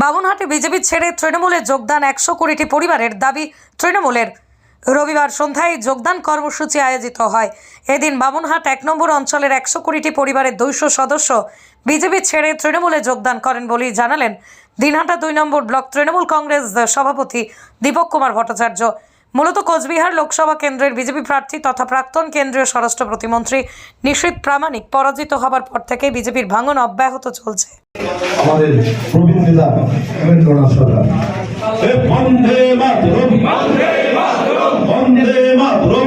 বামুনহাটে BJP ছেড়ে তৃণমূলে যোগদান একশো কোটি পরিবারের দাবি তৃণমূলের। রবিবার সন্ধ্যায় যোগদান কর্মসূচি আয়োজিত হয়। এদিন বামুনহাট এক নম্বর অঞ্চলের একশো কোটি পরিবারের দুইশো সদস্য বিজেপি ছেড়ে তৃণমূলে যোগদান করেন বলেই জানালেন। দিনহাটা দুই নম্বর ব্লক তৃণমূল কংগ্রেস সভাপতি দীপক কুমার ভট্টাচার্য। মূলত কোচবিহার লোকসভা কেন্দ্রের বিজেপি প্রার্থী তথা প্রাক্তন কেন্দ্রীয় স্বরাষ্ট্র প্রতিমন্ত্রী নিশীত প্রামাণিক পরাজিত হবার পর থেকে বিজেপির ভাঙন অব্যাহত চলছে। আমাদের প্রবীণ নেতা রবীন্দ্রনাথ সরকার। বন্দে মাতরম। বন্দে মাতরম। বন্দে মাতরম।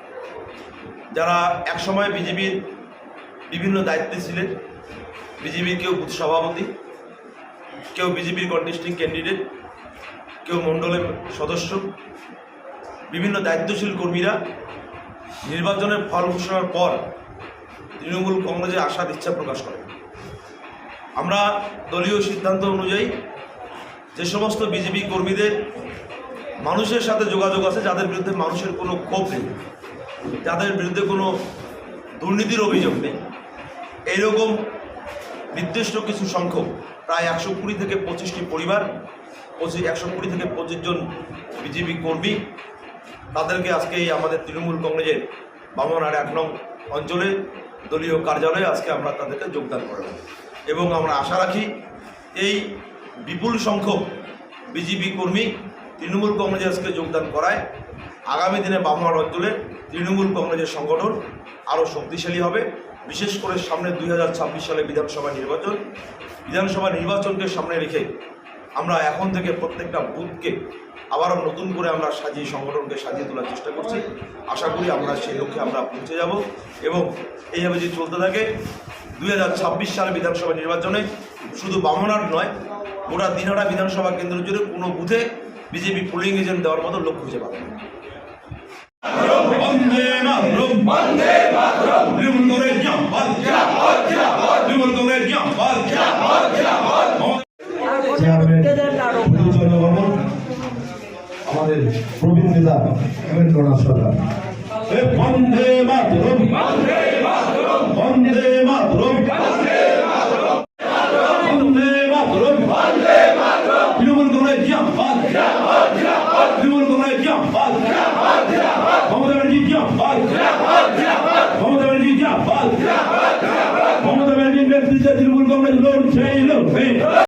যারা একসময় বিজেপির বিভিন্ন দায়িত্বে ছিলেন, বিজেপির কেউ বুথ সভাপতি, কেউ বিজেপির কন্টেস্টিং ক্যান্ডিডেট কেউ মণ্ডলের সদস্য, বিভিন্ন দায়িত্বশীল কর্মীরা নির্বাচনের ফল ঘোষণার পর তৃণমূল কংগ্রেসে আসার ইচ্ছা প্রকাশ করেন আমরা দলীয় সিদ্ধান্ত অনুযায়ী যে সমস্ত বিজেপি কর্মীদের মানুষের সাথে যোগাযোগ আছে, যাদের বিরুদ্ধে মানুষের কোনো ক্ষোভ নেই। যাদের বিরুদ্ধে কোনো দুর্নীতির অভিযোগ নেই এইরকম নির্দিষ্ট কিছু সংখ্যক, প্রায় একশো কুড়ি থেকে পঁচিশটি পরিবার পঁচিশ একশো কুড়ি থেকে পঁচিশ জন বিজেপি কর্মী, তাদেরকে আজকে আমাদের তৃণমূল কংগ্রেসের বামনার এক নং অঞ্চলে দলীয় কার্যালয়ে আজকে আমরা তাদেরকে যোগদান করালাম এবং আমরা আশা রাখি এই বিপুল সংখ্যক বিজেপি কর্মী তৃণমূল কংগ্রেসে আজকে যোগদান করায়। আগামী দিনে বামনার অঞ্চলে তৃণমূল কংগ্রেসের সংগঠন আরও শক্তিশালী হবে। বিশেষ করে সামনে দুই হাজার ছাব্বিশ সালে বিধানসভা নির্বাচন। বিধানসভা নির্বাচনকে সামনে রেখে আমরা এখন থেকে প্রত্যেকটা বুথকে আবারও নতুন করে আমরা সাজিয়ে, সংগঠনকে সাজিয়ে তোলার চেষ্টা করছি। আশা করি আমরা সেই লক্ষ্যে আমরা পৌঁছে যাব এবং এইভাবে যদি চলতে থাকে, দুই হাজার ছাব্বিশ সালে বিধানসভা নির্বাচনে শুধু বামনার নয়, গোটা দিনহাটা বিধানসভা কেন্দ্র জুড়ে কোনো বুথে বিজেপি পোলিং এজেন্ট দেওয়ার মতো লক্ষ্য খুঁজে। বন্দে মাতরম। বন্দে মাতরম। তৃণমূল কংগ্রেস জিন্দাবাদ জিন্দাবাদ জিন্দাবাদ চেয়ারম্যান পরিচয় বর্মন আমাদের প্রবীণ নেতা রবীন্দ্রনাথ সরকার। বন্দে মাতরম। বন্দে মাতরম। বন্দে মাতরম। Viva!